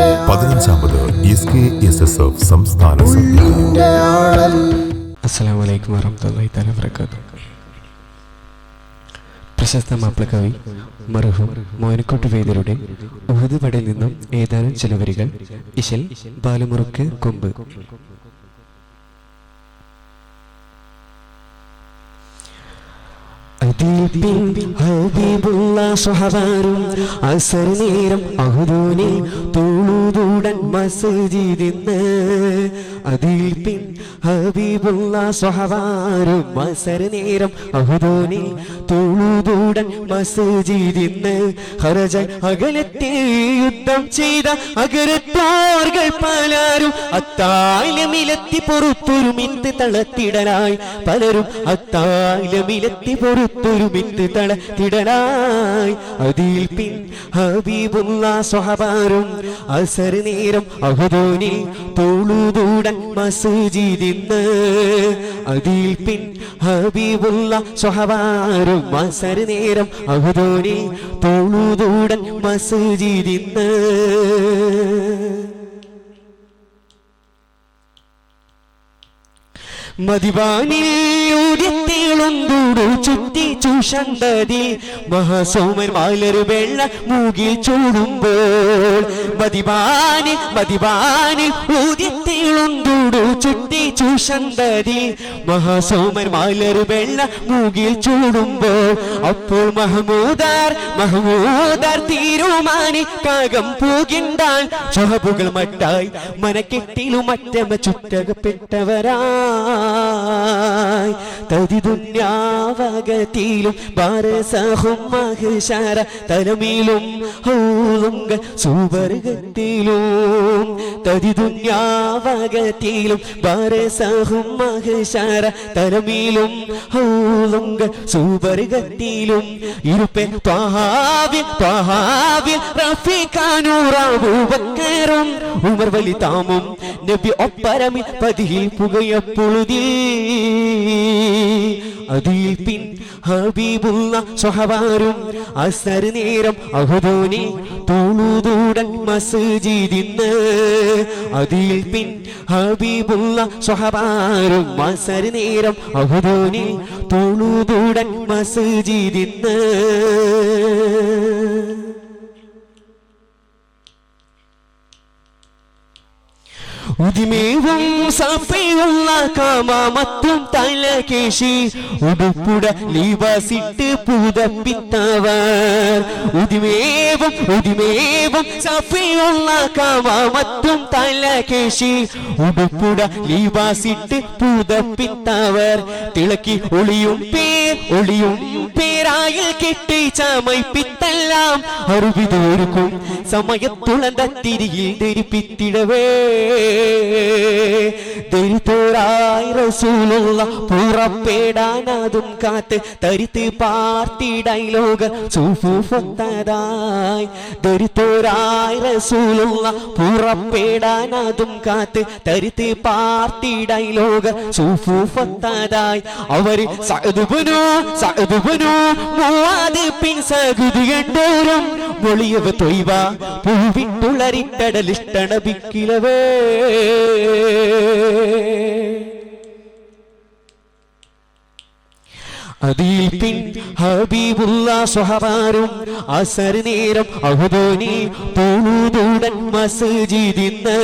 പതിനഞ്ചാമത് S K S S F സംസ്ഥാന അസ്സാം വലൈക്കും പ്രശസ്ത മാപ്പിളകവി മർഹൂം മോനക്കോട്ട് വേദരുടെ ഉഹദ് പടയിൽ നിന്നും ഏതാനും ചില വരികൾ. ഇശൽ ബാലുമുറുക്ക് കൊമ്പ്. അസർ നേരം അതിൽ പിൻ നേരം അകലത്തെ യുദ്ധം ചെയ്ത അകരത്താർകൾ പലരും അത്താലമിലെത്തി പൊറുത്തൊരുമിത്ത് തളത്തിടനായി പലരും അത്താലമിലെത്തി പൊറുത്തൊരുമിത്ത് തളത്തിടനായി അതിൽ പിൻ ഹബീബുള്ള സ്വഹബാരും അസർ നേരം അഹുദോനിൽ തോളുതൂടൻ മസ്ജിദിന്ന്. അതിൽ പിൻ ഹബീബുള്ള സ്വഹബാരും അസർ നേരം അഹുദോനിൽ തോളുതൂടൻ മസ്ജിദിന്ന്. മതിവാനിലൂടിത്തേളുന്തൂടു ചുറ്റി ചൂഷന്തതി മഹാസോമൻ മാലരു വെള്ള മൂകിൽ ചൂടുമ്പോൾ മതിവാനി മതിവാനി ഊതിത്തേളുന്തൂടു ചുറ്റി ചൂഷന്തതി മഹാസോമൻ മാലരു വെള്ള മൂകിൽ ചൂടുമ്പോൾ അപ്പോൾ മഹമൂദാർ മഹമൂദാർ തീരുമാനി കാകം പൂകിണ്ടാൽ ചഹബുകൾ മട്ടായി മനക്കെട്ടിലും മറ്റമ ചുറ്റകപ്പെട്ടവരായി തതി ദുന്യാവകത്തിലും ബാരസഹും മഹിഷാര തലമിലും ഹൗലുങ്ക സുവർഗത്തിലും തതി ദുന്യാവകത്തിലും ബാരസഹും മഹിഷാര തലമിലും ഹൗലുങ്ക സുവർഗത്തിലും ഇരുപ്പെ ത്വാഹാവിൽ ത്വാഹാവിൽ റഫിക്കാനൂറാവും ഉമർ വലി താമും നബി ഒപ്പരമി പതിയിൽ പുകയപ്പുളുതി. അതിൽ പിൻ ഹബീബുള്ള സ്വഹവാരും അസർ നേരം അഹുദോനി തോളുതൂടൻ മസ്ജിദിന്ന്. അതിൽ പിൻ ഹബീബുള്ള സ്വഹവാരും അസർ നേരം അഹുദോനി തോളുതൂടൻ മസ്ജിദിന്ന്. ഉദിമേവും സപ്പയുള്ള കാമത്തും തലകേശി ഉടുപ്പുട ലിവസിട്ട് പുതപ്പിത്തവർ ഉദിമേവും ഉദിമേവും സപ്പയുള്ള കാമത്തും തലകേശി ഉടുപ്പുട ലിവസിട്ട് പുതപ്പിത്തവർ തിളക്കി ഒളിയും പേർ ഒളിയും പേരായിൽ കെട്ടി ചമയ്പിത്തെല്ലാം അറുവിതോർക്കും സമയത്തുളന്ത തിരിയിൽ ധരിപ്പിത്തിടവേ ദരിദ്രായി അതും കാത്ത് തരിത്ത് പാർത്തിടായി ലോക ചൂഫുഫത്തതായി ദരിദ്രായി റസൂലുള്ള പുറപ്പെടാനതും കാത്ത് തരിത്ത് പാർത്തിടായി ലോക ചൂഫുഫത്തതായി അവർ സഅദുബനു സഅദുബനു മൂവാത് പിൻ സഗുതി കണ്ടോരും മൊളിയവ തൊയ്വ പൂവിട്ടുളരിട്ടടലിഷ്ടണ ബിക്കിലവേ അതിൽ പിൻ ഹബീബുള്ള മസ്ജിദിന്ന്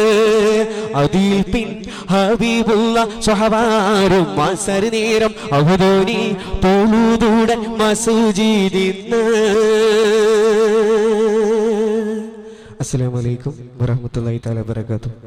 പിൻ ഹബീബുള്ള സ്വഹബാരും അസർ നേരം അഹുദോനി തോളുതൂടൻ മസ്ജിദിന്ന്. അസ്സലാമു അലൈക്കും വറഹ്മത്തുള്ളാഹി തആല വബറകാതുഹു.